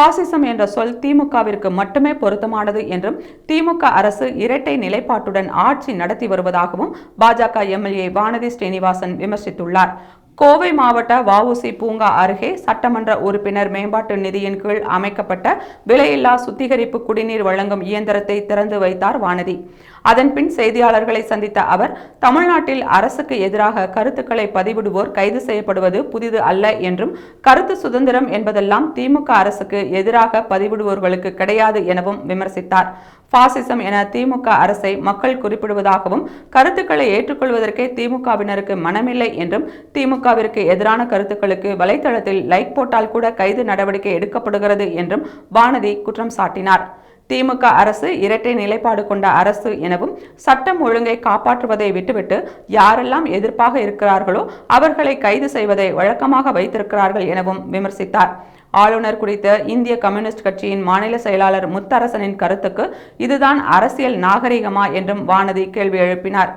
பாசிசம் என்ற சொல் திமுகவிற்கு மட்டுமே பொருத்தமானது என்றும் திமுக அரசு இரட்டை நிலைப்பாட்டுடன் ஆட்சி நடத்தி வருவதாகவும் பாஜக எம்எல்ஏ வானதி ஸ்ரீனிவாசன் விமர்சித்துள்ளார். கோவை மாவட்ட வஉசி பூங்கா அருகே சட்டமன்ற உறுப்பினர் மேம்பாட்டு நிதியின் கீழ் அமைக்கப்பட்ட விலையில்லா சுத்திகரிப்பு குடிநீர் வழங்கும் இயந்திரத்தை திறந்து வைத்தார் வானதி. அதன்பின் செய்தியாளர்களை சந்தித்த அவர் தமிழ்நாட்டில் அரசுக்கு எதிராக கருத்துக்களை பதிவிடுவோர் கைது செய்யப்படுவது புதிது அல்ல என்றும் கருத்து சுதந்திரம் என்பதெல்லாம் திமுக அரசுக்கு எதிராக பதிவிடுவோர்களுக்கு கிடையாது எனவும் விமர்சித்தார். பாசிசம் என திமுக அரசை மக்கள் குறிப்பிடுவதாகவும் கருத்துக்களை ஏற்றுக்கொள்வதற்கே திமுகவினருக்கு மனமில்லை என்றும் திமுகவிற்கு எதிரான கருத்துக்களுக்கு வலைதளத்தில் லைக் போட்டால் கூட கைது நடவடிக்கை எடுக்கப்படுகிறது என்றும் வானதி குற்றம் சாட்டினார். திமுக அரசு இரட்டை நிலைப்பாடு கொண்ட அரசு எனவும் சட்டம் ஒழுங்கை காப்பாற்றுவதை விட்டுவிட்டு யாரெல்லாம் எதிர்ப்பாக இருக்கிறார்களோ அவர்களை கைது செய்வதை வழக்கமாக வைத்திருக்கிறார்கள் எனவும் விமர்சித்தார். ஆளுநர் குறித்த இந்திய கம்யூனிஸ்ட் கட்சியின் மாநில செயலாளர் முத்தரசனின் கருத்துக்கு இதுதான் அரசியல் நாகரிகமா என்றும் வானதி கேள்வி எழுப்பினார்.